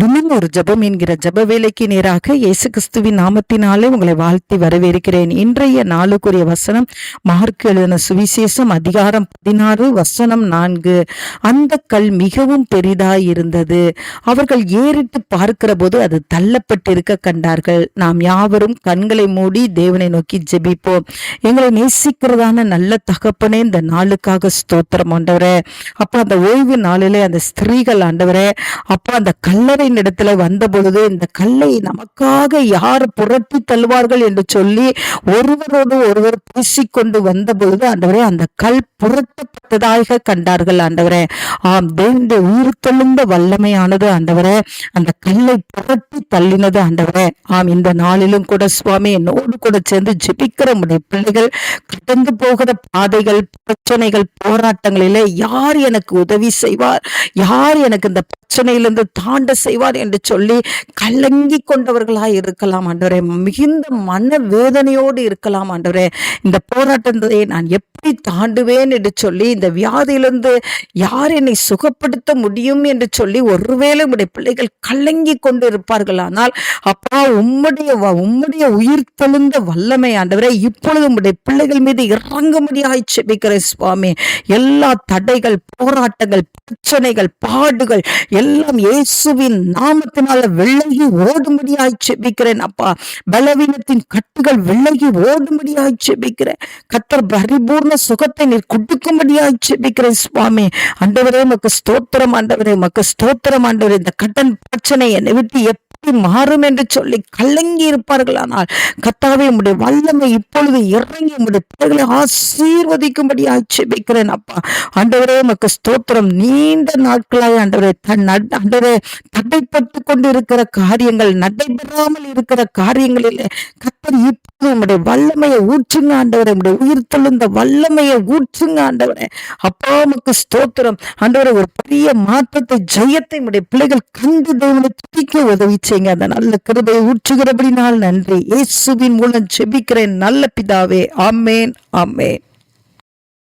தினம் ஒரு ஜெபம் என்கிற ஜெப வேலைக்கு நேராக இயேசு கிறிஸ்துவின் நாமத்தினாலே உங்களை வாழ்த்தி வரவேற்கிறேன். இன்றைய நாளுக்குரிய வசனம் மார்க் எழுதின சுவிசேஷம் அதிகாரம் பதினாறு வசனம் நான்கு. அந்த கல் மிகவும் பெரிதாய் இருந்தது அவர்கள் ஏறிட்டு பார்க்கிற போது அது தள்ளப்பட்டிருக்க கண்டார்கள். நாம் யாவரும் கண்களை மூடி தேவனை நோக்கி ஜெபிப்போம். எங்களை நேசிக்கிறதான நல்ல தகப்பனே இந்த நாளுக்காக ஸ்தோத்திரம் ஆண்டவரே. அப்ப அந்த ஓய்வு நாளிலே அந்த ஸ்திரீகள் ஆண்டவரே அப்ப அந்த கல்லறை கல்லறையின் இடத்துல வந்தபொழுது இந்த கல்லை நமக்காக யார் புரட்டி தள்ளுவார்கள் என்று சொல்லி ஒருவரோடு ஒருவர் பேசிக்கொண்டு வந்தபொழுது அந்தவரை ஆண்டவரே அந்த கல் புரட்ட பார்த்ததாக கண்டார்கள் ஆண்டவரே. ஆம் தேவனுடைய உயிர் தெழுந்த வல்லமையானது ஆண்டவரே. அந்த கல்லை புரட்டி தள்ளினது ஆண்டவரே. ஆம் இந்த நாளிலும் கூட சுவாமி என்னோடு கூட சேர்ந்து ஜெபிக்கிற உடைய பிள்ளைகள் கடந்து போகிற பாதைகள் பிரச்சனைகள் போராட்டங்களிலே யார் எனக்கு உதவி செய்வார்? யார் எனக்கு இந்த பிரச்சனையிலிருந்து தாண்ட செய்வார் என்று சொல்லி கலங்கி கொண்டவர்களாய் இருக்கலாம் ஆண்டவரே. மிகுந்த மன வேதனையோடு இருக்கலாம் ஆண்டவரே. இந்த போராட்டத்தை நான் எப்படி தாண்டுவேன் என்று சொல்லி இந்த வியாதியிலிருந்து யார் என்னை சுகப்படுத்த முடியும் என்று சொல்லி ஒருவேளை உடைய பிள்ளைகள் கலங்கி கொண்டு இருப்பார்கள் ஆனால் அப்பா உம்முடைய உம்முடைய உயிர் தெழுந்த வல்லமை ஆண்டவரை இப்பொழுது உம்முடைய பிள்ளைகள் மீது இறங்கும்படியாய் செபிக்கிறேன் சுவாமி. எல்லா தடைகள் போராட்டங்கள் பிரச்சனைகள் பாடுகள் எல்லாம் இயேசுவின் நாமத்தினால விலகி ஓடும்படியாய் செபிக்கிறேன் அப்பா. பலவீனத்தின் கட்டுகள் விலகி ஓடும்படியாய் செபிக்கிறேன் கத்தர் பரிபூர்ண சுகத்தை நீர் கொடுக்கும்படியாய் செபிக்கிறேன் சுவாமி. ஆண்டவரே உமக்கு ஸ்தோத்திரம் ஆண்டவரே உமக்கு ஸ்தோத்திரம் ஆண்டவரே. இந்த கடன் பிரச்சனை என்னை விட்டு எப்படி மாறும் என்று சொல்லி கலங்கி இருப்பார்களானால் கத்தாவே உடைய வல்லமை இப்பொழுது இறங்கி உடைய பிள்ளைகளை ஆசீர்வதிக்கும்படியாய் செபிக்கிறேன் அப்பா. ஆண்டவரே உமக்கு ஸ்தோத்திரம். நீண்ட நாட்களாக ஆண்டவரே தன் நட்- ஆண்டவரே தடைப்பட்டு கொண்டு இருக்கிற காரியங்கள் நடைபெறாமல் இருக்கிற காரியங்களிலே கத்தர் இப்போது உம்முடைய வல்லமையை ஊற்றுங்க ஆண்டவரே. உடைய உயிர் தெழுந்த வல்லமையை ஊற்றுங்க ஆண்டவரே. அப்பா உமக்கு ஸ்தோத்திரம். ஆண்டவரே ஒரு பெரிய மாற்றத்தை ஜெயத்தை உடைய பிள்ளைகள் கண்டு தேவனை துதிக்க உதவி செய்யுங்க அந்த நல்ல கிருபையை ஊற்றுகிறபடினால் நன்றி. இயேசுவின் மூலம் ஜெபிக்கிறேன். நல்ல பிதாவே. ஆமேன். ஆமேன்.